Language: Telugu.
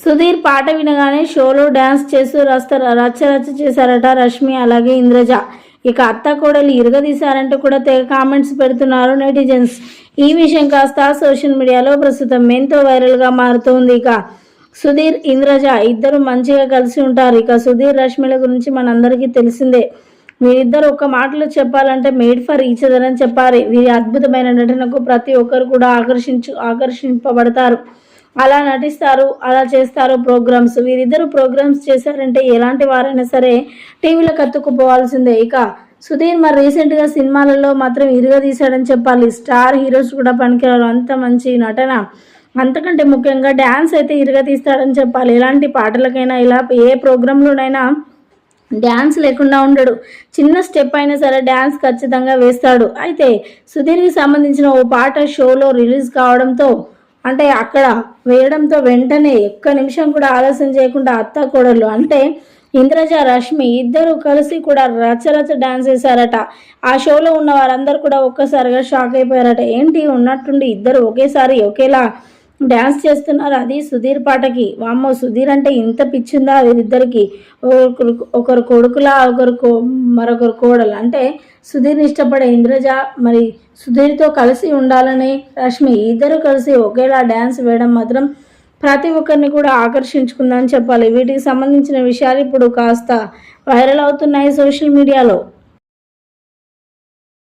సుధీర్ పాట వినగానే షోలో డ్యాన్స్ చేస్తూ రస్త రచ్చ రచ్చ చేశారట రష్మి అలాగే ఇంద్రజ. ఇక అత్త కోడలు ఇరగదీశారంటూ కూడా తెగ కామెంట్స్ పెడుతున్నారు నెటిజన్స్. ఈ విషయం కాస్త సోషల్ మీడియాలో ప్రస్తుతం ఎంతో వైరల్గా మారుతోంది ఇక. సుధీర్ ఇంద్రజ ఇద్దరు మంచిగా కలిసి ఉంటారు. ఇక సుధీర్ రష్మిల గురించి మనందరికీ తెలిసిందే. వీరిద్దరు ఒక మాటలో చెప్పాలంటే మేడ్ ఫర్ ఈచ్ అదర్ అని చెప్పాలి. వీరి అద్భుతమైన నటనకు ప్రతి ఒక్కరు కూడా ఆకర్షించు ఆకర్షింపబడతారు. అలా నటిస్తారు అలా చేస్తారు ప్రోగ్రామ్స్. వీరిద్దరు ప్రోగ్రామ్స్ చేశారంటే ఎలాంటి వారైనా సరే టీవీలకు కత్తుకుపోవాల్సిందే. ఇక సుధీర్ మరి రీసెంట్గా సినిమాలలో మాత్రం ఇరుగదీశాడని చెప్పాలి. స్టార్ హీరోస్ కూడా పనికిరారు. అంత మంచి నటన. అంతకంటే ముఖ్యంగా డ్యాన్స్ అయితే ఇరగతీస్తాడని చెప్పాలి. ఎలాంటి పాటలకైనా ఇలా ఏ ప్రోగ్రాంలోనైనా డ్యాన్స్ లేకుండా ఉండడు. చిన్న స్టెప్ అయినా సరే డ్యాన్స్ ఖచ్చితంగా వేస్తాడు. అయితే సుధీర్కి సంబంధించిన ఓ పాట షోలో రిలీజ్ కావడంతో అంటే అక్కడ వేయడంతో వెంటనే ఒక్క నిమిషం కూడా ఆలస్యం చేయకుండా అత్త కోడళ్ళు అంటే ఇంద్రజ రష్మి ఇద్దరు కలిసి కూడా రచరచ డాన్స్ వేశారట. ఆ షోలో ఉన్న వారందరూ కూడా ఒక్కసారిగా షాక్ అయిపోయారట. ఏంటి ఉన్నట్టుండి ఇద్దరు ఒకేసారి ఒకేలా డ్యాన్స్ చేస్తున్నారు. అది సుధీర్ పాటకి. వామ్మో సుధీర్ అంటే ఇంత పిచ్చిందా వీరిద్దరికి? ఒకరు ఒకరు కొడుకులా ఒకరు కో- మరొకరు కోడలు. అంటే సుధీర్ని ఇష్టపడే ఇంద్రజ మరి సుధీర్తో కలిసి ఉండాలని రష్మి ఇద్దరు కలిసి ఒకేలా డ్యాన్స్ వేయడం మాత్రం ప్రతి ఒక్కరిని కూడా ఆకర్షించుకుందని చెప్పాలి. వీటికి సంబంధించిన విషయాలు ఇప్పుడు కాస్త వైరల్ అవుతున్నాయి సోషల్ మీడియాలో.